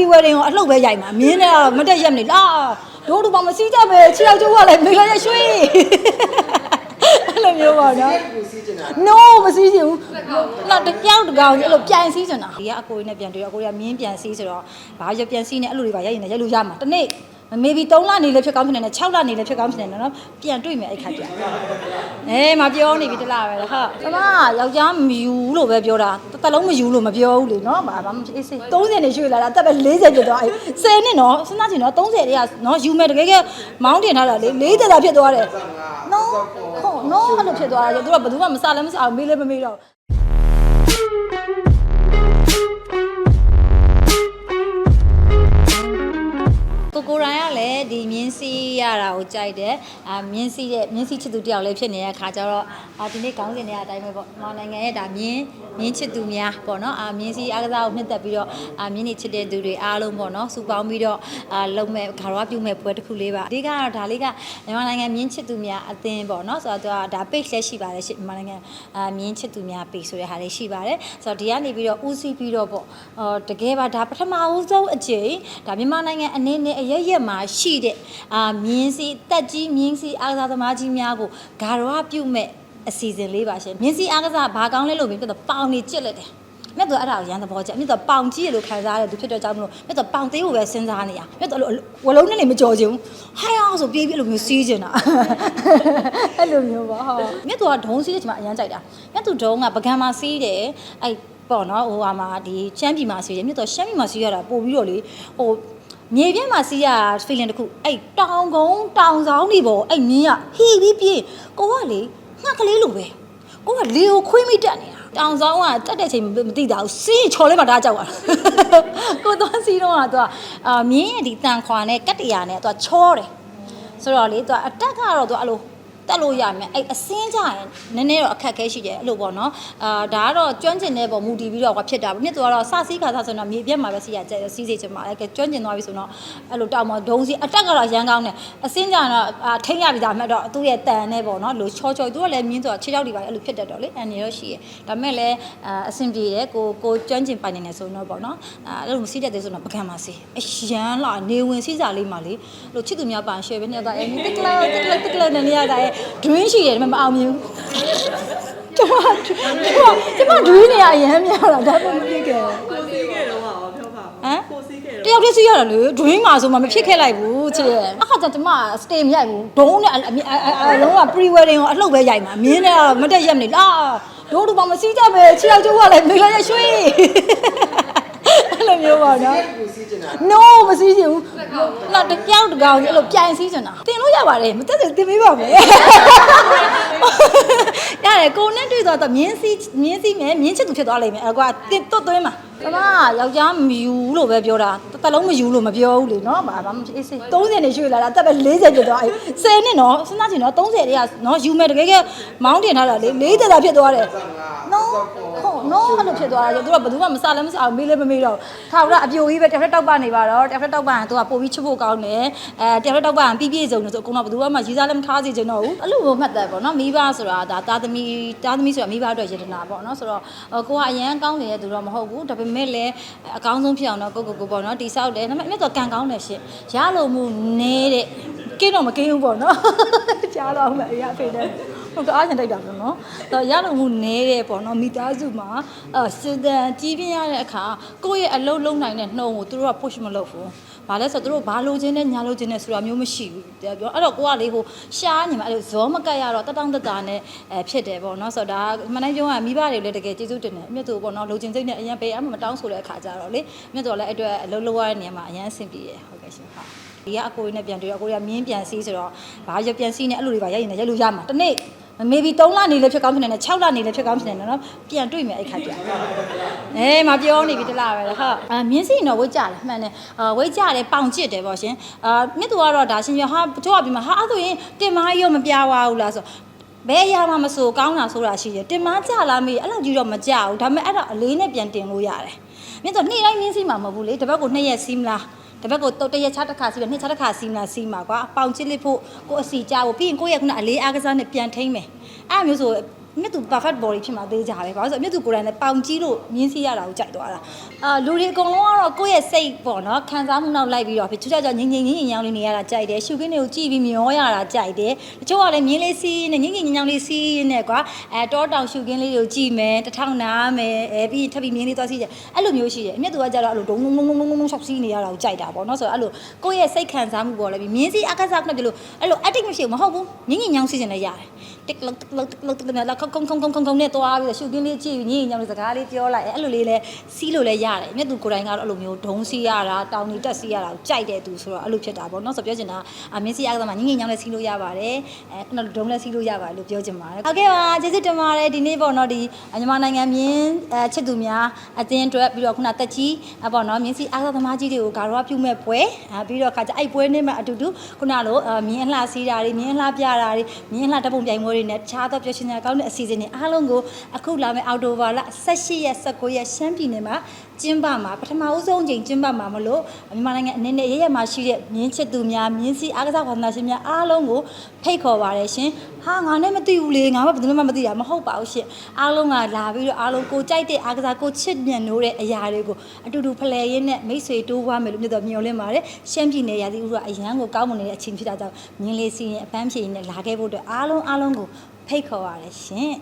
pre wedding ကိုအလှုပ်ပဲရိုက်မှာမင်းနဲ့ကတော့မတက်ရက်မနေလားတို့တို့ဘာမစီးကြပဲခြေထောက်ကျိုးကလည်းမိလာရရွှေအဲ့လိုမျိုးပါနော်ကိုစီးကျင်တာ no မစီးချင်ဘူးတော့တကြောက်တကောင်အဲ့လိုပြန်စီးချင်တာဒီကအကိုရင်းနဲ့ပြန်တွေ့အကိုရကမြင်းပြန်စီးဆိုတော့ဘာရပြန်စီးနေအဲ့လိုတွေပါရိုက်ရင်လည်းရိုက်လို့ရမှာတနေ့ maybe 3လနေလည်းဖြစ်ကောင်းဖြစ်နေတယ်6လနေလည်းဖြစ်ကောင်းဖြစ်နေတယ်နော်ပြန်တွေ့မယ်အဲ့ခါကျအေးမပြောနေပြီတလားပဲဟုတ်ကျမယောက်ျားမယူလို့ပဲပြောတာတစ်သက်လုံးမယူလို့မပြောဘူးလေနော်ဘာမှမဖြစ်အေးစေး30နေရွှေ့လာတာအသက်ပဲ40ဖြစ်သွားအဲ့10နှစ်နော်စဉ်းစားကြည့်နော်30တည်းကနော်ယူမယ်တကယ်ကမောင်းတင်ထားတာလေ40တာဖြစ်သွားတယ်နော်ဟုတ်နော်အဲ့လိုဖြစ်သွားတယ်သူကဘယ်သူမှမစားလည်းမစားအောင်မေးလည်းမမေးတော့ ကိုကိုရိုင်းကလည်းဒီမြင်းစီးရတာကိုကြိုက်တယ်အာမြင်းစီးတဲ့မြင်းစီးချစ်သူတယောက်လည်းဖြစ်နေတဲ့အခါကျတော့အာဒီနေ့ကောင်းစင်တွေအတိုင်းပဲပေါ့မြန်မာနိုင်ငံရဲ့ဒါမြင်းမြင်းချစ်သူများပေါ့နော်အာမြင်းစီးအားကစားကိုနှစ်သက်ပြီးတော့အာမြင်းနေချစ်တဲ့သူတွေအားလုံးပေါ့နော်စုပေါင်းပြီးတော့အာလုံမဲ့ခါရွားပြုမဲ့ပွဲတစ်ခုလေးပါအဓိကတော့ဒါလေးကမြန်မာနိုင်ငံမြင်းချစ်သူများအသင်းပေါ့နော်ဆိုတော့သူကဒါ page လည်းရှိပါတယ်ရှင့်မြန်မာနိုင်ငံအာမြင်းချစ်သူများ page ဆိုတဲ့ဟာလေးရှိပါတယ်ဆိုတော့ဒီကနေပြီးတော့ဦးစီးပြီးတော့ပေါ့အော်တကယ်ပါဒါပထမဦးဆုံးအကြိမ်ဒါမြန်မာနိုင်ငံအနေနဲ့အရရက်မှာရှိတဲ့အာမြင်းစီတက်ကြီးမြင်းစီအားကစားသမားကြီးများကိုဂါရဝပြုမဲ့အစီအစဉ်လေးပါရှင်မြင်းစီအားကစားဘာကောင်းလဲလို့ပြောတော့ပေါင်နေကြစ်လိုက်တယ်မြတ်တော့အဲ့ဒါကိုရန်သဘောကျမြတ်တော့ပေါင်ကြီးရလို့ခံစားရတဲ့သူဖြစ်တော့ကြောင့်မလို့မြတ်တော့ပေါင်သေးကိုပဲစဉ်းစားနေရမြတ်တော့ဝလုံးနဲ့နေမကြော်ချင်ဘူးဟိုင်းအောင်ဆိုပြေးပြေးအဲ့လိုမျိုးစီးချင်တာအဲ့လိုမျိုးပါဟုတ်မြတ်တော့ဒုံးစီးတဲ့ချိန်မှာအရန်ကြိုက်တာမြတ်သူဒုံးကပကံမှာစီးတယ်အဲ့ပေါ့နော်ဟိုဟာမှာဒီချမ်းပြည်မှာစီးတယ်မြတ်တော့ရှမ်းပြည်မှာစီးရတာပို့ပြီးတော့လေဟို မြေပြင်းမှာစီးရ feeling တခုအဲ့တောင်ကုန်းတောင်ဆောင်နေပေါ့အဲ့မြင်းကဟီပြီးပြေးကိုကလေငှက်ကလေးလိုပဲကိုကလေကိုခွေးမိတက်နေတာတောင်ဆောင်ကတက်တဲ့ချိန်မသိတာဘူးစီးချော်လဲမှာဒါကြောက်တာကိုသွားစီးတော့ကသူကအာမြင်းရဲ့ဒီတန်ခွာနဲ့ကတ်တရာနဲ့သူကချောတယ်ဆိုတော့လေသူကအတက်ကတော့သူအဲ့လို တက်လို့ရမယ်အဲ့အစင်းကြရင်နည်းနည်းတော့အခက်ခဲရှိတယ်အဲ့လိုပေါ့နော်အာဒါကတော့ကျွမ်းကျင်တဲ့ပုံမူတည်ပြီးတော့ကဖြစ်တာပေါ့မြစ်သူကတော့စစီးခါစားဆိုတော့မြေပြက်မှာပဲစီးရကြစီးစေချင်ပါအဲ့ကကျွမ်းကျင်သွားပြီဆိုတော့အဲ့လိုတောက်မဒုံစီအတက်ကတော့ရန်ကောင်းတယ်အစင်းကြတော့အာထိမ့်ရပြီဒါမှတော့သူ့ရဲ့တန်နဲ့ပေါ့နော်လို့ချောချောသူကလည်းမြင်းဆိုတော့ခြေထောက်တွေပါအဲ့လိုဖြစ်တတ်တော့လေအန်နေရောရှိရဒါမဲ့လည်းအာအဆင်ပြေတယ်ကိုကိုကျွမ်းကျင်ပိုင်နေတယ်ဆိုတော့ပေါ့နော်အဲ့လိုမစီးတတ်သေးဆိုတော့ပကံပါစီအရန်လာနေဝင်စီးစားလေးမှလေလို့ချစ်သူများပန်ရှယ်ပဲနေတော့အဲ့တက်ကလာတက်ကလာတက်ကလာနေရတာရဲ့ dream ရှိတယ်ဒါပေမဲ့မအောင်မြင်ဘူးကျမကျမကျမ dream နေရအရန်များတာဒါပေမဲ့မဖြစ်ခဲ့ဘူးကိုစီးခဲ့တော့ဟာပြောပါဟမ်ကိုစီးခဲ့တယောက်တည်းစီးရတာလေ dream မှာဆိုမှမဖြစ်ခဲ့လိုက်ဘူးချစ်ရဲ့အခါကျကျမ stay မရိုက်ဘူးဒုံးနဲ့အလုံးက pre wedding ကိုအလှုပ်ပဲရိုက်မှာမင်းနဲ့ကတော့မတက်ရက်မနေလားတို့တို့ဘာမစီးကြပဲခြေထောက်ကျိုးကလည်းမိလာရရွှေအဲ့ လိုမျိုးပါနော်ကိုစီးကျင်တာ no မစီးချင်ဘူးတော့တကြောက်တကောင်အဲ့လိုပြန်စီးချင်တာတင်လို့ရပါတယ်မတက်တယ်တင်ပေးပါမယ်ရတယ်ကိုနဲ့တွေ့သွားတော့မြင်းစီးမြင်းစီးမယ်မြင်းချစ်သူဖြစ်သွားလိမ့်မယ်အဲ့ကွာတင်တွတ်သွင်းမှာကျမယောက်ျားမယူလို့ပဲပြောတာတစ်သက်လုံးမယူလို့မပြောဘူးလေနော်ဘာမှမဖြစ်အေးစေး30နေရွှေ့လာတာအသက်ပဲ40ဖြစ်သွားအဲ့10နှစ်နော်စဉ်းစားကြည့်နော်30တည်းကနော်ယူမယ်တကယ်ကမောင်းတင်ထားတာလေ40တာဖြစ်သွားတယ်နော်ဟုတ်နော် အဲ့လိုဖြစ်သွားတယ်သူကဘယ်သူမှမစားလည်းမစားအောင်မေးလည်းမမေးတော့ခါတော့အပြိုကြီးပဲတစ်ဖက်တောက်ပနေပါတော့တစ်ဖက်တောက်ပရင်သူကပို့ပြီးချစ်ဖို့ကောင်းတယ်အဲတစ်ဖက်တောက်ပရင်ပြည့်ပြည့်စုံတယ်ဆိုအကုန်လုံးဘယ်သူမှရေးစားလည်းမထားစေချင်တော့ဘူးအဲ့လိုပဲမှတ်တယ်ပေါ့နော်မိဘဆိုတာဒါတာသမီတာသမီဆိုတာမိဘအတွက်ယတနာပေါ့နော်ဆိုတော့ကိုကအရန်ကောင်းနေတဲ့သူတော့မဟုတ်ဘူးဒါပေမဲ့လည်းအကောင်းဆုံးဖြစ်အောင်တော့ကိုကိုကိုပေါ့နော်တိဆောက်တယ်ဒါပေမဲ့အမြတ်တော့ကံကောင်းတယ်ရှင်ရလို့မှုနေတဲ့ကင်းတော့မကင်းဘူးပေါ့နော်ကြားတော့မှအရာဖေးတယ် ဟုတ်တော့အားချင်တိုက်တာပေါ့နော်။တော့ရလုံမှုနဲတဲ့ပေါ့နော်မိသားစုမှာအဲစစ်တမ်းကြီးပြင်းရတဲ့အခါကိုယ့်ရဲ့အလုံးလုံးနိုင်တဲ့နှုံကိုသူတို့က push မလုပ်ဘူး။ဘာလဲဆိုတော့သူတို့ဘာလိုချင်တဲ့ညာလိုချင်တဲ့ဆိုတာမျိုးမရှိဘူး။ပြောအဲ့တော့ကိုကလေဟိုရှားနေမှာအဲ့လိုဇောမကတ်ရတော့တတောင်းတတာနဲ့အဲဖြစ်တယ်ပေါ့နော်။ဆိုတော့ဒါမနိုင်ကျုံးကမိဘတွေလည်းတကယ်ကျေးဇူးတင်တယ်။အမြတ်သူပေါ့နော်လိုချင်စိတ်နဲ့အရင်ပေးအမှမတောင်းဆိုတဲ့အခါကျတော့လေအမြတ်သူကလည်းအဲ့အတွက်အလုံးလုံးရတဲ့နေရာမှာအရင်အဆင်ပြေတယ်ဟုတ်ကဲ့ရှင်ဟုတ်။ဒီကအကိုရင်းနဲ့ပြန်တွေ့တော့အကိုရမြင်းပြန်စီးဆိုတော့ဘာရပြန်စီးနေအဲ့လိုတွေပါရိုက်ရင်လည်းရိုက်လို့ရမှာတနေ့ maybe 3လနေလည်းဖြစ်ကောင်းဖြစ်နေတယ်6လနေလည်းဖြစ်ကောင်းဖြစ်နေတယ်နော်ပြန်တွေ့မယ်အဲ့ခါကျအေးမပြောနေပြီတလားပဲဟုတ်အာမြင်းစီတော့ဝိတ်ကြတယ်မှန်တယ်အာဝိတ်ကြတယ်ပေါင်ကျစ်တယ်ပေါ့ရှင်အာမြစ်သူကတော့ဒါရှင်ပြဟာတို့ကပြီးမှဟာအဲ့ဆိုရင်တင်မာကြီးရောမပြားပါဘူးလားဆိုဘယ်အရာမှမဆိုကောင်းတာဆိုတာရှိတယ်တင်မာကြလားမေးအဲ့လောက်ကြီးတော့မကြဘူးဒါပေမဲ့အဲ့တော့အလေးနဲ့ပြန်တင်လို့ရတယ်မြစ်သူနေ့တိုင်းမြင်းစီမှာမဟုတ်ဘူးလေတပတ်ကိုနှစ်ရက်စီးမလား တပတ်ကိုတော့တရက်ချတစ်ခါစီးမယ်နှစ်ချတစ်ခါစီးမလားစီးမှာကွာပေါင်ချစ်လေးဖို့ကိုအစီကြဖို့ပြီးရင်ကိုယ့်ရဲ့ခုနအလေးအားကစားနဲ့ပြန်ထိမ့်မယ်အဲ့လိုမျိုးဆို မြတ်သူ perfect body ဖြစ်မှာသေးကြတယ်ဘာလို့လဲဆိုတော့မြတ်သူကိုယ်တိုင်လည်းပေါင်ကြီးလို့မြင်းစီရတာကိုကြိုက်သွားတာအာလူတွေအကုန်လုံးကတော့ကိုယ့်ရဲ့စိတ်ပေါ့နော်ခံစားမှုနောက်လိုက်ပြီးတော့ဖြစ်ချူချာချာငြိမ်ငြိမ်ငြိမ်ငြိမ်ရောင်လေးနေရတာကြိုက်တယ်ရှုခင်းတွေကိုကြည့်ပြီးမျောရတာကြိုက်တယ်တချို့ကလည်းမြင်းလေးစီးနဲ့ငြိမ်ငြိမ်ငြိမ်ရောင်လေးစီးနဲ့ကွာအဲတောတောင်ရှုခင်းလေးတွေကိုကြည့်မယ်တစ်ထောင်နားမယ်အဲပြီးထပ်ပြီးမြင်းလေးသွားစီးတယ်အဲ့လိုမျိုးရှိတယ်အမြတ်သူကကြတော့အဲ့လိုဒုံဒုံဒုံဒုံဒုံဒုံရှောက်စီးနေရတာကိုကြိုက်တာပေါ့နော်ဆိုတော့အဲ့လိုကိုယ့်ရဲ့စိတ်ခံစားမှုပေါ်လည်းပြီးမြင်းစီးအကစားခုနကပြောလို့အဲ့လို active မရှိဘူးမဟုတ်ဘူးငြိမ်ငြိမ်ရောင်စီးနေလည်းရတယ်တစ်လောက်တစ်လောက်တစ်လောက်တစ်လောက်ခုံခုံခုံခုံခုံခုံနဲ့သွားပြီးတော့ရှုခင်းလေးကြည့်ပြီးညင်ညောင်လေးစကားလေးပြောလိုက်အဲ့လိုလေးလဲစီးလို့လဲရတယ်မြတ်သူကိုယ်တိုင်ကတော့အဲ့လိုမျိုးဒုံစီးရတာတောင်နေတက်စီးရတာကိုကြိုက်တဲ့သူဆိုတော့အဲ့လိုဖြစ်တာပေါ့နော်ဆိုပြောချင်တာအမင်းစီးရကမှညင်ညင်ညောင်လေးစီးလို့ရပါတယ်အဲခုနဒုံလေးစီးလို့ရပါတယ်လို့ပြောချင်ပါတယ်ဟုတ်ကဲ့ပါကျေးဇူးတင်ပါတယ်ဒီနေ့ပေါ့နော်ဒီမြန်မာနိုင်ငံမြင်းအဲချစ်သူများအတင်းအတွက်ပြီးတော့ခုနတက်ကြီးအပေါ့နော်မြင်းစီးအားသမားကြီးတွေကိုဂါရောပြုမဲ့ပွဲအဲပြီးတော့ခါကျအဲ့ပွဲနေ့မှာအတူတူခုနလိုမြင်းအလှစီးတာတွေမြင်းအလှပြတာတွေမြင်းအလှတပ်ပုံပြိုင်ပွဲတွေနဲ့တခြားသောပျော်ရွှင်စရာကောင်းတဲ့အစီအစဉ်တွေအားလုံးကိုအခုလာမယ့်အောက်တိုဘာလ18ရက်19ရက်ရှမ်းပြည်နယ်မှာကျင်းပမှာပထမဦးဆုံးချိန်ကျင်းပမှာမလို့မြန်မာနိုင်ငံအနေနဲ့ရရမှာရှိတဲ့မြင်းချစ်သူများမြင်းစီအားကစားဝါသနာရှင်များအားလုံးကိုဖိတ်ခေါ်ပါတယ်ရှင်ဟာငါနဲ့မသိဘူးလေငါမှဘယ်သူမှမသိတာမဟုတ်ပါဘူးရှင်အားလုံးကလာပြီးတော့အားလုံးကိုကြိုက်တဲ့အားကစားကိုချစ်မြတ်နိုးတဲ့အရာတွေကိုအတူတူဖလှယ်ရင်းနဲ့မိတ်ဆွေတိုးွားမယ်လို့မြတ်တော်မျှော်လင့်ပါတယ်ရှမ်းပြည်နယ်ရာသီဥတုကအရန်ကိုကောင်းမွန်နေတဲ့အချိန်ဖြစ်တာကြောင့်မြင်းလေးစီရင်အပန်းဖြေရင်နဲ့လာခဲ့ဖို့အတွက်အားလုံးအားလုံးကို ဖိတ်ခေါ်ရတယ်ရှင်